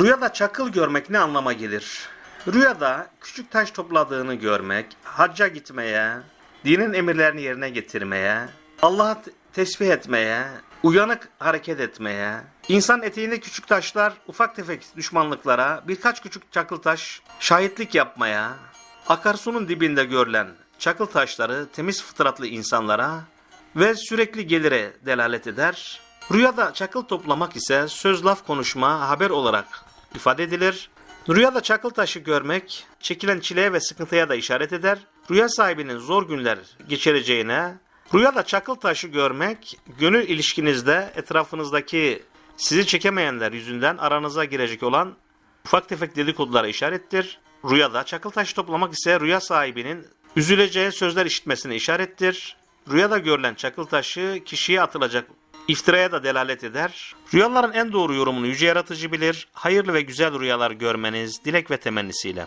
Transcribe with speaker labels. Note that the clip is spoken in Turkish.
Speaker 1: Rüyada çakıl görmek ne anlama gelir? Rüyada küçük taş topladığını görmek, hacca gitmeye, dinin emirlerini yerine getirmeye, Allah'ı te- tesbih etmeye, uyanık hareket etmeye, insan eteğinde küçük taşlar, ufak tefek düşmanlıklara, birkaç küçük çakıl taş şahitlik yapmaya, akarsunun dibinde görülen çakıl taşları temiz fıtratlı insanlara ve sürekli gelire delalet eder. Rüyada çakıl toplamak ise söz laf konuşma haber olarak ifade edilir. Rüyada çakıl taşı görmek çekilen çileye ve sıkıntıya da işaret eder. Rüya sahibinin zor günler geçireceğine, rüyada çakıl taşı görmek gönül ilişkinizde etrafınızdaki sizi çekemeyenler yüzünden aranıza girecek olan ufak tefek dedikodulara işarettir. Rüyada çakıl taşı toplamak ise rüya sahibinin üzüleceği sözler işitmesine işarettir. Rüyada görülen çakıl taşı kişiye atılacak iftiraya da delalet eder. Rüyaların en doğru yorumunu yüce yaratıcı bilir. Hayırlı ve güzel rüyalar görmeniz dilek ve temennisiyle.